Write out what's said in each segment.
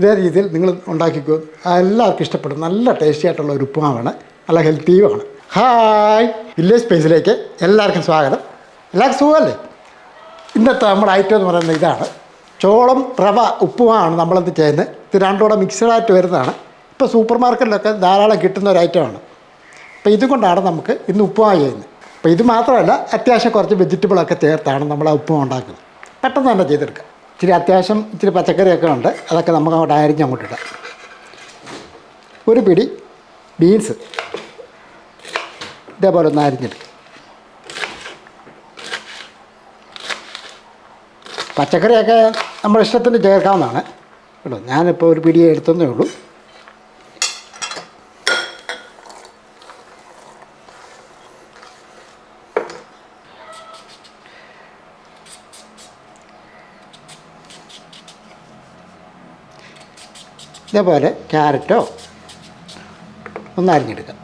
ഇതേ രീതിയിൽ നിങ്ങൾ ഉണ്ടാക്കിക്കോ. എല്ലാവർക്കും ഇഷ്ടപ്പെടും. നല്ല ടേസ്റ്റി ആയിട്ടുള്ള ഒരു ഉപ്പുമാവാണ്. നല്ല ഹെൽത്തിയുമാണ് ഹായ് വില്ലേജ് സ്പേസിലേക്ക് എല്ലാവർക്കും സ്വാഗതം. എല്ലാവർക്കും സുഖമല്ലേ? ഇന്നത്തെ നമ്മുടെ ഐറ്റം എന്ന് പറയുന്നത് ഇതാണ്. ചോളം റവ ഉപ്പുമാണ് നമ്മളെന്ത് ചെയ്യുന്നത്? ഇത് രണ്ടും കൂടെ മിക്സഡായിട്ട് വരുന്നതാണ്. ഇപ്പോൾ സൂപ്പർ മാർക്കറ്റിലൊക്കെ ധാരാളം കിട്ടുന്ന ഒരു ഐറ്റമാണ് അപ്പോൾ ഇതുകൊണ്ടാണ് നമുക്ക് ഇന്ന് ഉപ്പുമാ ചെയ്യുന്നത്. അപ്പോൾ ഇത് മാത്രമല്ല അത്യാവശ്യം കുറച്ച് വെജിറ്റബിളൊക്കെ ചേർത്താണ് നമ്മൾ ആ ഉപ്പുമാ ഉണ്ടാക്കുന്നത്. പെട്ടെന്ന് തന്നെ ചെയ്തെടുക്കാം. ഇച്ചിരി അത്യാവശ്യം ഇച്ചിരി പച്ചക്കറിയൊക്കെ ഉണ്ട്. അതൊക്കെ നമുക്ക് അങ്ങോട്ട് അരിഞ്ഞ് അങ്ങോട്ട് ഇടാം. ഒരു പിടി ബീൻസ്. ഇതേപോലെ ഒന്ന് അരിഞ്ഞെടുക്കും പച്ചക്കറിയൊക്കെ നമ്മുടെ ഇഷ്ടത്തിന് ചേർക്കാവുന്നതാണ്. കേട്ടോ ഞാനിപ്പോൾ ഒരു പിടി എടുത്തതേ ഉള്ളൂ. ഇതേപോലെ ക്യാരറ്റോ ഒന്ന് അരിഞ്ഞെടുക്കാം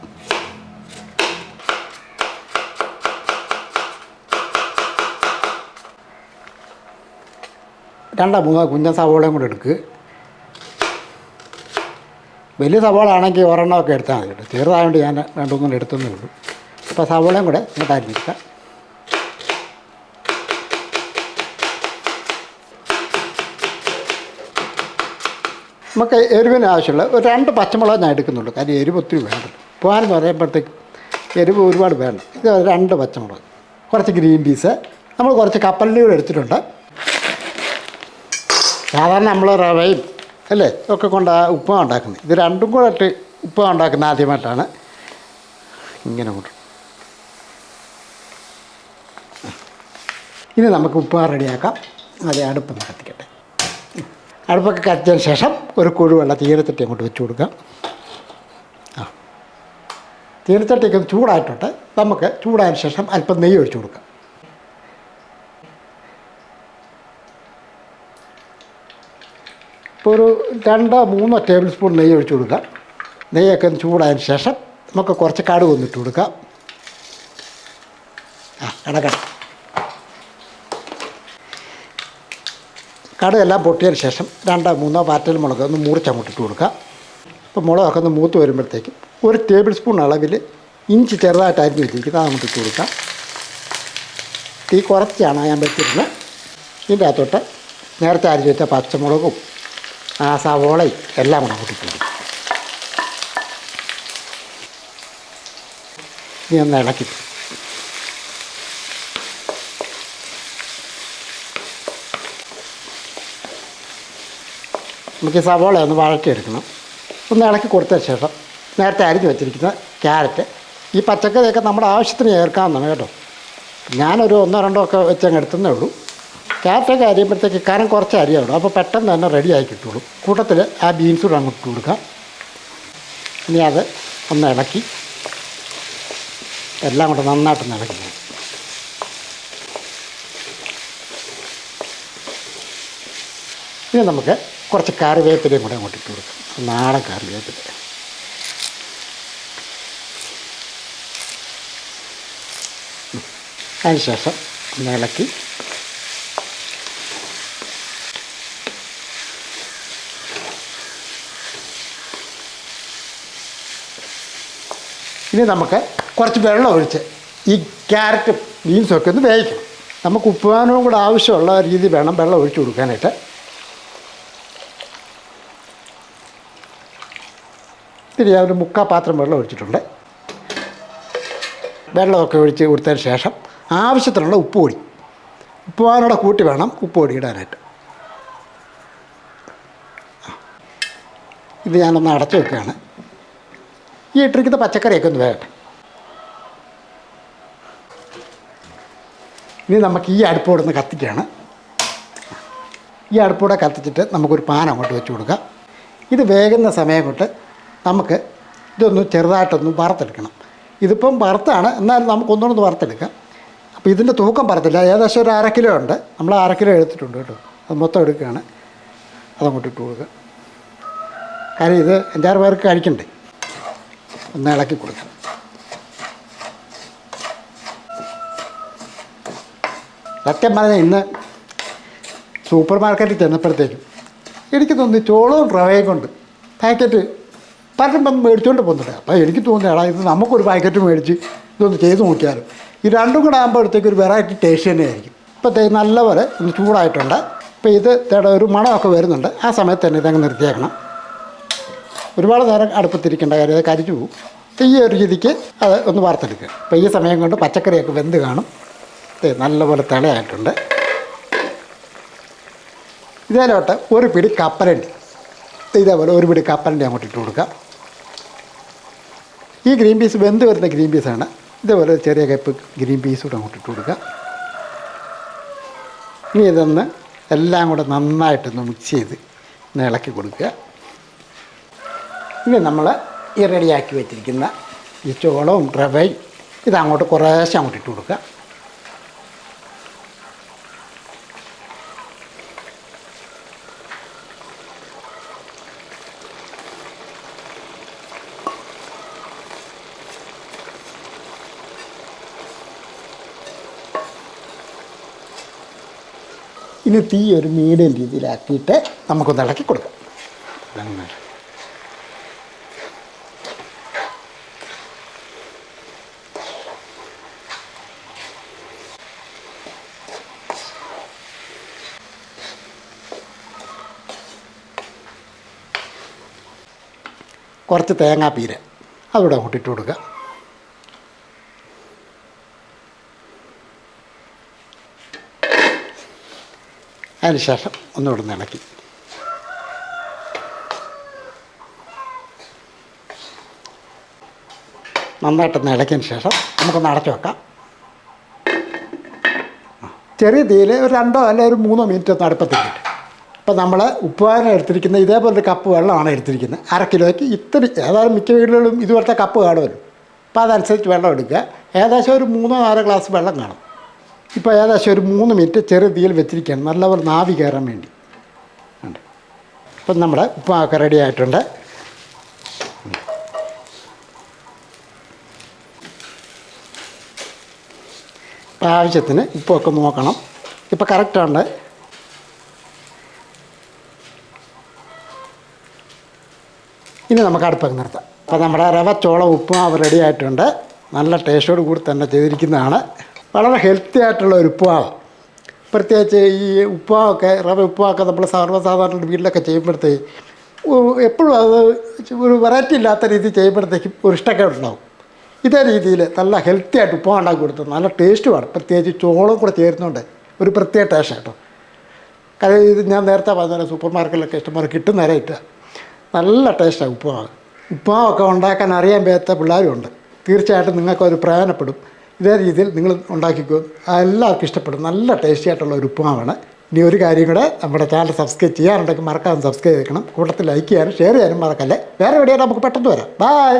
രണ്ടോ മൂന്നോ കുഞ്ഞ സവോളയും കൂടെ എടുക്കുക വലിയ സവോള ആണെങ്കിൽ ഒരെണ്ണമൊക്കെ എടുത്താൽ മതി കേട്ടോ. ചെറുതായതുകൊണ്ട് ഞാൻ രണ്ട് എടുത്തതേ ഉള്ളൂ. അപ്പോൾ സവോളയും കൂടെ ഇങ്ങോട്ട് അരിഞ്ഞെടുക്കാം. നമുക്ക് എരിവിന് ആവശ്യമുള്ള ഒരു രണ്ട് പച്ചമുളക് ഞാൻ എടുക്കുന്നുള്ളൂ. കാര്യം എരിവ് ഒത്തിരി വേണ്ടല്ലോ. പോകാനെന്ന് പറയുമ്പോഴത്തേക്ക് എരിവ് ഒരുപാട് വേണ്ട ഇത് രണ്ട് പച്ചമുളക്. കുറച്ച് ഗ്രീൻ പീസ്. നമ്മൾ കുറച്ച് കപ്പലിന്റെ കൂടെ എടുത്തിട്ടുണ്ട്. സാധാരണ നമ്മൾ റവയും അല്ലേ? ഒക്കെ കൊണ്ട് ഉപ്പ ഉണ്ടാക്കുന്നത്. ഇത് രണ്ടും കൂടെ ഇട്ട് ഉപ്പ ഉണ്ടാക്കുന്ന ആദ്യമായിട്ടാണ് ഇങ്ങനെ കൊണ്ട് ഇനി നമുക്ക് ഉപ്പ റെഡിയാക്കാം. അതേ അടുപ്പം കത്തിക്കട്ടെ അടുപ്പൊക്കെ കത്തിയതിന് ശേഷം ഒരു കുഴുവെള്ള തീരത്തട്ടി അങ്ങോട്ട് വെച്ച് കൊടുക്കാം ആ. തീരത്തട്ടിക്ക് ചൂടായിട്ടുണ്ട്. നമുക്ക് ചൂടായതിന് ശേഷം അല്പം നെയ്യ് ഒഴിച്ചു കൊടുക്കാം. ഇപ്പോൾ ഒരു രണ്ടോ മൂന്നോ ടേബിൾ സ്പൂൺ നെയ്യ് ഒഴിച്ചു കൊടുക്കാം. നെയ്യൊക്കെ ചൂടായതിന് ശേഷം നമുക്ക് കുറച്ച് കടുക് വന്നിട്ട് കൊടുക്കാം. ആ കടക്കട കടുകെല്ലാം പൊട്ടിയതിന് ശേഷം രണ്ടോ മൂന്നോ വാറ്റൽ മുളക് ഒന്ന് മൂറിച്ച് അങ്ങോട്ടിട്ട് കൊടുക്കുക. അപ്പോൾ മുളകൊക്കെ ഒന്ന് മൂത്ത് വരുമ്പോഴത്തേക്കും ഒരു ടേബിൾ സ്പൂൺ അളവിൽ ഇഞ്ചി ചെറുതായിട്ട് അരിഞ്ഞ് വെച്ചിരിക്കുന്നത് അത് ഇട്ട് കൊടുക്കാം തീ കുറച്ചാണ് ഞാൻ വെച്ചിരുന്നത്. ഇതിന്റെ അകത്തോട്ട് നേരത്തെ അരിഞ്ഞ് വെച്ച പച്ചമുളകും ആ സവോളയും എല്ലാം കൂടെ അങ്ങോട്ട് കൊടുക്കും ഇനി ഒന്ന് ഇളക്കി നമുക്ക് സവോള ഒന്ന് വഴറ്റിയെടുക്കണം. ഒന്ന് ഇളക്കി കൊടുത്തതിന് ശേഷം നേരത്തെ അരിഞ്ഞ് വെച്ചിരിക്കുന്ന ക്യാരറ്റ് ഈ പച്ചക്കറിയൊക്കെ നമ്മുടെ ആവശ്യത്തിന് ചേർക്കാവുന്നതാണ് കേട്ടോ. ഞാനൊരു ഒന്നോ രണ്ടോ ഒക്കെ വെച്ച് അങ്ങ് എടുത്തതേ ഉള്ളൂ. ക്യാരറ്റൊക്കെ അരിയുമ്പോഴത്തേക്ക് കനം കുറച്ച് അരിയാവുള്ളൂ. അപ്പോൾ പെട്ടെന്ന് തന്നെ റെഡി ആയി കിട്ടുള്ളൂ. കൂട്ടത്തിൽ ആ ബീൻസ് കൂടെ അങ്ങോട്ട് കൊടുക്കാം. ഇനി അത് ഒന്ന് ഇളക്കി എല്ലാം കൂടെ നന്നായിട്ട് ഇളക്കി ഇനി നമുക്ക് കുറച്ച് കറിവേപ്പിലയും കൂടെ അങ്ങോട്ട് ഇട്ട് കൊടുക്കും. നാടൻ കറിവേപ്പില. അതിനുശേഷം അതിന് ശേഷം ഒന്ന് ഇളക്കി. ഇനി നമുക്ക് കുറച്ച് വെള്ളം ഒഴിച്ച് ഈ ക്യാരറ്റും ബീൻസും ഒക്കെ ഒന്ന് വേവിക്കണം. നമുക്ക് ഉപ്പുവാനവും കൂടെ ആവശ്യമുള്ള രീതി വേണം വെള്ളം ഒഴിച്ചു കൊടുക്കാനായിട്ട്. ഇത്തിരി ഒരു മുക്കാൽ പാത്രം വെള്ളം ഒഴിച്ചിട്ടുണ്ട്. വെള്ളമൊക്കെ ഒഴിച്ച് കൊടുത്തതിന് ശേഷം ആവശ്യത്തിനുള്ള ഉപ്പ് പൊടി ഉപ്പുവാനോടെ കൂട്ടി വേണം ഉപ്പ് പൊടി ഇടാനായിട്ട് ഇത് ഞാനൊന്ന് അടച്ചു വെക്കുകയാണ്. ഈ ഇട്ടിരിക്കുന്ന പച്ചക്കറിയൊക്കെ ഒന്ന് വേകട്ടെ ഇനി നമുക്ക് ഈ അടുപ്പോടെ ഒന്ന് കത്തിക്കുകയാണ്. ഈ അടുപ്പോടെ കത്തിച്ചിട്ട് നമുക്കൊരു പാൻ അങ്ങോട്ട് വെച്ച് കൊടുക്കാം. ഇത് വേകുന്ന സമയം കൊണ്ട് നമുക്ക് ഇതൊന്ന് ചെറുതായിട്ടൊന്ന് വറുത്തെടുക്കണം. ഇതിപ്പം വറുത്താണ് എന്നാലും നമുക്ക് ഒന്നുകൂടെ വറുത്തെടുക്കാം. അപ്പോൾ ഇതിന്റെ തൂക്കം പറത്തില്ല ഏകദേശം ഒരു അര കിലോ ഉണ്ട്. നമ്മൾ അര കിലോ എടുത്തിട്ടുണ്ട് കേട്ടോ. അത് മൊത്തം എടുക്കുകയാണ്. അതങ്ങോട്ട് ഇട്ട് കൊടുക്കുക കാര്യം ഇത് അഞ്ചാറ് പേർക്ക് കഴിക്കണ്ടേ? ഒന്ന് ഇളക്കി കൊടുക്കാം. സത്യം പറഞ്ഞാൽ ഇന്ന് സൂപ്പർ മാർക്കറ്റിൽ ചെന്നപ്പോഴത്തേക്കും എനിക്ക് തോന്നി ചോളവും റവയും കൊണ്ട് പാക്കറ്റ് പലരും വന്ന് മേടിച്ചുകൊണ്ട് പോകുന്നുണ്ട് അപ്പോൾ എനിക്ക് തോന്നുന്നു എടാ ഇത് നമുക്കൊരു പാക്കറ്റ് മേടിച്ച് ഇതൊന്ന് ചെയ്ത് നോക്കിയാലും. ഈ രണ്ടും കൂടെ ആകുമ്പോഴത്തേക്ക് ഒരു വെറൈറ്റി ടേസ്റ്റ് തന്നെയായിരിക്കും ഇപ്പോൾ തേ നല്ലപോലെ ഒന്ന് ചൂടായിട്ടുണ്ട്. ഇപ്പോൾ ഇത് തേടെ ഒരു മണമൊക്കെ വരുന്നുണ്ട്. ആ സമയത്ത് തന്നെ ഇതങ്ങ് നിർത്തിയേക്കണം. ഒരുപാട് നേരം അടുപ്പത്തിരിക്കേണ്ട കാര്യം അത് കരിച്ചു പോകും. ഈ ഒരു രീതിക്ക് അത് ഒന്ന് വാർത്തെടുക്കുക അപ്പോൾ ഈ സമയം കൊണ്ട് പച്ചക്കറിയൊക്കെ വെന്ത് കാണും. നല്ലപോലെ തിളയായിട്ടുണ്ട്. ഇതിലോട്ട് ഒരു പിടി കപ്പലണ്ടി. ഇതേപോലെ ഒരു പിടി കപ്പലണ്ടി അങ്ങോട്ട് ഇട്ട് കൊടുക്കുക ഈ ഗ്രീൻ പീസ് വെന്ത് വരുന്ന ഗ്രീൻ പീസാണ് ഇതേപോലെ ചെറിയ കപ്പ് ഗ്രീൻ പീസ് കൂടെ അങ്ങോട്ട് ഇട്ട് കൊടുക്കുക. ഇനി ഇതൊന്ന് എല്ലാം കൂടെ നന്നായിട്ടൊന്ന് മിക്സ് ചെയ്ത് ഇളക്കി കൊടുക്കുക. ഇനി നമ്മൾ ഈ റെഡിയാക്കി വെച്ചിരിക്കുന്ന ഈ ചോളവും റവയും ഇതങ്ങോട്ട് കുറേശ്ശെ അങ്ങോട്ട് ഇട്ട് കൊടുക്കുക. ഇനി തീ ഒരു മീഡിയം രീതിയിലാക്കിയിട്ട് നമുക്കൊന്ന് ഇളക്കി കൊടുക്കാം. കുറച്ച് തേങ്ങാപ്പീര് അതുകൂടെ കൂട്ടിയിട്ട് കൊടുക്കുക. അതിന് ശേഷം ഒന്നുകൂടെ ഒന്ന് ഇളക്കി. നന്നായിട്ടൊന്ന് ഇളക്കിയതിന് ശേഷം നമുക്കൊന്ന് അടച്ചു വെക്കാം. ചെറിയ തീയിൽ ഒരു രണ്ടോ അല്ലെ ഒരു മൂന്നോ മിനിറ്റ് ഒന്ന് അടുപ്പത്തിട്ട്. അപ്പോൾ നമ്മൾ ഉപ്പുവാനം എടുത്തിരിക്കുന്ന ഇതേപോലത്തെ കപ്പ് വെള്ളമാണ് എടുത്തിരിക്കുന്നത്. അര കിലോയ്ക്ക് ഇത്തിരി ഏതായാലും മിക്ക വീടുകളിലും ഇതുപോലത്തെ കപ്പ് കാണുമല്ലോ. അപ്പോൾ അതനുസരിച്ച് വെള്ളം എടുക്കുക. ഏകദേശം ഒരു മൂന്നോ നാലോ ഗ്ലാസ് വെള്ളം കാണും. ഇപ്പോൾ ഏകദേശം ഒരു മൂന്ന് മിനിറ്റ് ചെറിയ തീയിൽ വെച്ചിരിക്കുകയാണ്. നല്ലപോലെ നാവി കയറാൻ വേണ്ടി. ഉണ്ട് ഇപ്പം നമ്മുടെ ഉപ്പുമാവൊക്കെ റെഡി ആയിട്ടുണ്ട്. ആവശ്യത്തിന് ഉപ്പൊക്കെ നോക്കണം. ഇപ്പോൾ കറക്റ്റാണ് ഇനി നമുക്ക് അടുപ്പൊക്കെ നിർത്താം. അപ്പോൾ നമ്മുടെ റവ ചോളം ഉപ്പുമാവ് റെഡി ആയിട്ടുണ്ട്. നല്ല ടേസ്റ്റോട് കൂടി തന്നെ ചെയ്തിരിക്കുന്നതാണ്. വളരെ ഹെൽത്തി ആയിട്ടുള്ള ഒരു ഉപ്പുമാവ്. പ്രത്യേകിച്ച് ഈ ഉപ്പുമാവൊക്കെ റവ ഉപ്പുമാവൊക്കെ നമ്മൾ സർവസാധാരണ വീട്ടിലൊക്കെ ചെയ്യുമ്പോഴത്തേക്ക് എപ്പോഴും അത് ഒരു വെറൈറ്റി ഇല്ലാത്ത രീതിയിൽ ചെയ്യുമ്പോഴത്തേക്കും ഒരു ഇഷ്ടക്കേട് ഉണ്ടാവും. ഇതേ രീതിയിൽ നല്ല ഹെൽത്തി ആയിട്ട് ഉപ്പുമാവ് ഉണ്ടാക്കി കൊടുത്തു നല്ല ടേസ്റ്റുമാണ് പ്രത്യേകിച്ച് ചോളം കൂടെ ചേരുന്നുണ്ട് ഒരു പ്രത്യേക ടേസ്റ്റ് കേട്ടോ. കാരണം ഇത് ഞാൻ നേരത്തെ പറഞ്ഞ സൂപ്പർ മാർക്കറ്റിലൊക്കെ ഇഷ്ടംപോലെ കിട്ടുന്ന ഇട്ട് നല്ല ടേസ്റ്റാണ് ഉപ്പുമാവ്. ഉപ്പുമാവൊക്കെ ഉണ്ടാക്കാൻ അറിയാൻ പറ്റാത്ത പിള്ളേരും ഉണ്ട് തീർച്ചയായിട്ടും നിങ്ങൾക്കത് പ്രയോജനപ്പെടും. ഇതേ രീതിയിൽ നിങ്ങൾ ഉണ്ടാക്കിക്കോ. എല്ലാവർക്കും ഇഷ്ടപ്പെടും. നല്ല ടേസ്റ്റി ആയിട്ടുള്ള ഒരു ഉപ്പുമാവാണ്. ഇനി ഒരു കാര്യം കൂടെ നമ്മുടെ ചാനൽ സബ്സ്ക്രൈബ് ചെയ്യാറുണ്ടെങ്കിൽ മറക്കാതെ സബ്സ്ക്രൈബ് ചെയ്യണം കൂട്ടത്തിൽ ലൈക്ക് ചെയ്യാനും ഷെയർ ചെയ്യാനും മറക്കല്ലേ? വേറെ എവിടെയാണ് നമുക്ക് പെട്ടെന്ന് വരാം. ബായ്